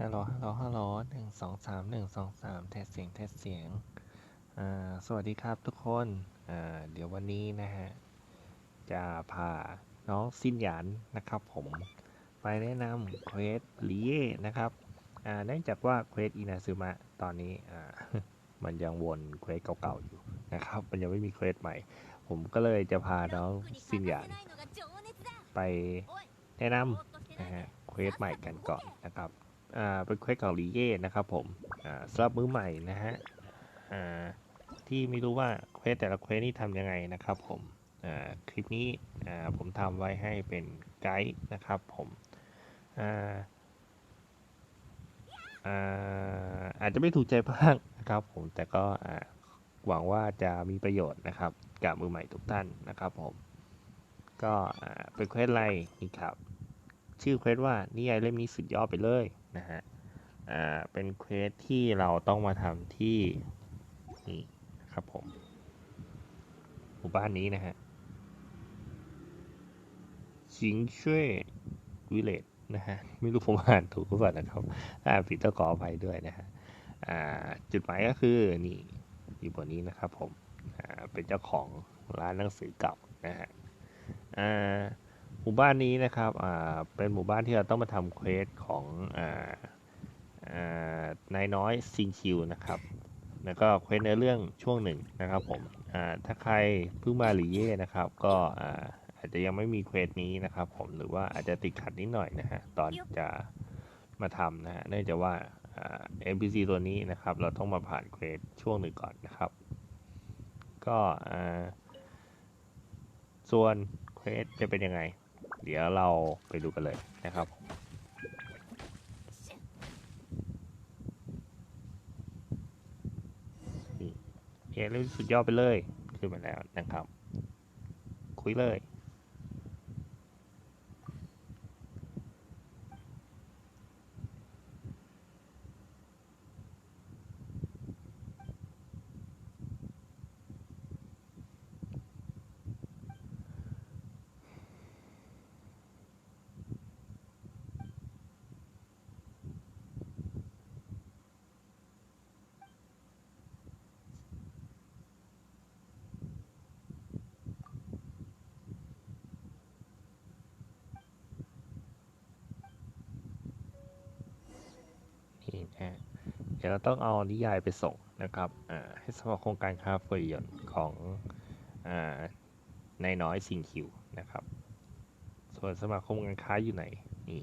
ฮัลโหล ฮัลโหล ฮัลโหลหนึ่งสองสามหนึ่งสองสามแทสเสียงแทสเสียง อ่า สวัสดีครับทุกคน อ่า เดี๋ยววันนี้นะฮะ จะพาน้องสิ้นหยานนะครับผม ไปแนะนำเควสลีเย่นะครับ อ่า เนื่องจากว่าเควสอินาซึมะตอนนี้ อ่า มันยังวนเควสเก่าๆอยู่นะครับ มันยังไม่มีเควสใหม่ ผมก็เลยจะพาน้องสิ้นหยานไปแนะนำนะฮะ เควสใหม่กันก่อนนะครับ เป็นเควสของลีเย่นะครับผมอ่าสำหรับมือใหม่นะฮะอ่าที่ไม่รู้ว่าเควสแต่ละเควสนี่ทำยังไงนะครับผมอ่าคลิปนี้อ่าผมทำไว้ให้เป็นไกด์นะครับผมอ่าอาจจะไม่ถูกใจบ้างนะครับผมแต่ก็หวังว่าจะมีประโยชน์นะครับกับมือใหม่ทุกท่านนะครับผมก็เป็นเควสอะไรนี่ครับ ชื่อเควสว่านิยายเล่มนี้สุดยอดไปเลยนะฮะอ่าเป็นเควสที่เราต้องมาทำที่นี่ครับผมหมู่บ้านนี้นะฮะชิงเช่วยวิเลตนะฮะไม่รู้ผมอ่านถูกหรือเปล่านะครับถ้าอ่านผิดต้องขออภัยด้วยนะฮะอ่าจุดหมายก็คือนี่อยู่บนนี้นะครับผมอ่าเป็นเจ้าของร้านหนังสือเก่านะฮะอ่า หมู่บ้านนี้นะครับอ่าเป็นหมู่บ้านที่เราต้องมาทำเควสของอ่าอ่านายน้อยซิงคิวนะครับ แล้วก็เควสในเรื่องช่วงหนึ่งนะครับผมอ่าถ้าใครเพิ่งมาหลีเย่นะครับ ก็อ่าอาจจะยังไม่มีเควสนี้นะครับ ผมหรือว่าอาจจะติดขัดนิดหน่อยนะฮะตอนจะมาทำนะฮะเนื่องจากว่าเอ่า NPC ตัวนี้นะครับ เราต้องมาผ่านเควสช่วงหนึ่งก่อนนะครับ ก็ส่วนเควสจะเป็นยังไง เดี๋ยวเราไปดูกันเลยนะครับเอเรื่องสุดยอดไปเลย ขึ้นมาแล้วนะครับ คุยเลย เดี๋ยวเราต้องเอานิยายไปส่งนะครับอ่าให้สมาคมการค้าเฟอร์ยนของอนายน้อยซิงคิวนะครับ ส่วนสมาคมการค้าอยู่ไหน นี่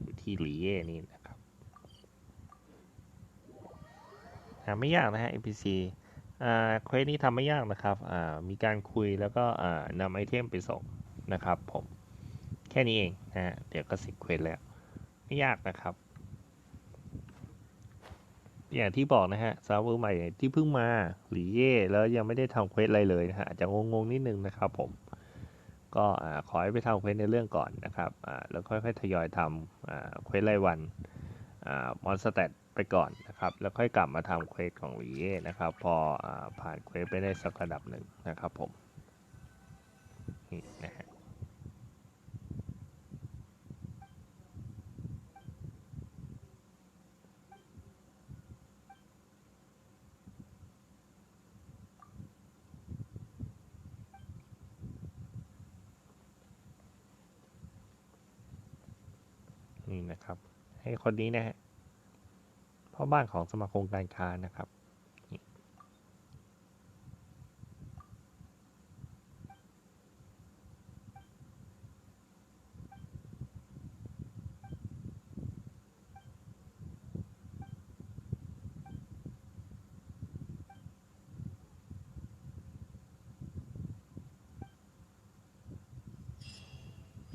อยู่ที่หลีเย่นี่นะครับหาไม่ยากนะฮะ NPC อ่าเควสนี้ทำไม่ยากนะครับอ่ามีการคุยแล้วก็อ่านำไอเทมไปส่งนะครับผม แค่นี้เองนะฮะเดี๋ยวก็เสร็จเควสแล้ว ไม่ยากนะครับ อย่างที่บอกนะฮะสาวมือใหม่ที่เพิ่งมาหลีเย่แล้วยังไม่ได้ทำเควสอะไรเลยนะฮะอาจจะงงๆนิดนึงนะครับผม ก็ขอให้ไปทำเควสในเรื่องก่อนนะครับแล้วค่อยๆทยอยทำเควสรายวันอ่ามอนสเตตไปก่อนนะครับ แล้วค่อยกลับมาทำเควสของหลีเย่นะครับ พออผ่านเควสไปได้สักระดับหนึ่งนะครับผมนี่นะฮะ นี่นะครับ ให้คนนี้นะฮะพ่อบ้านของสมาคมการค้านะครับนี่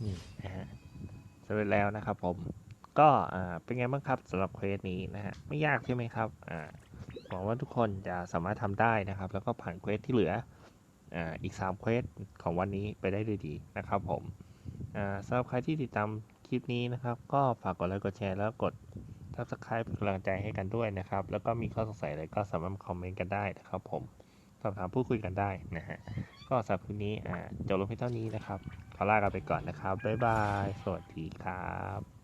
นี่นะฮะสำเร็จแล้วนะครับ ผมก็เป็นไงบ้างครับสำหรับเควสนี้นะฮะไม่ยากใช่ไหมครับหวังว่าทุกคนจะสามารถทำได้นะครับ แล้วก็ผ่านเควสที่เหลืออีก3เควสของวันนี้ไปได้ด้วยดีนะครับผมสำหรับใครที่ติดตามคลิปนี้นะครับ ก็ฝากกดไลค์กดแชร์แล้วกด subscribe เป็นกำลังใจให้กันด้วยนะครับ แล้วก็มีข้อสงสัยอะไรก็สามารถคอมเมนต์กันได้นะครับ ผมสอบถามพูดคุยกันได้นะฮะ ก็สำหรับคืนนี้อ่าจบลงเพียงเท่านี้นะครับ ขอลากันไปก่อนนะครับ บ๊ายบาย สวัสดีครับ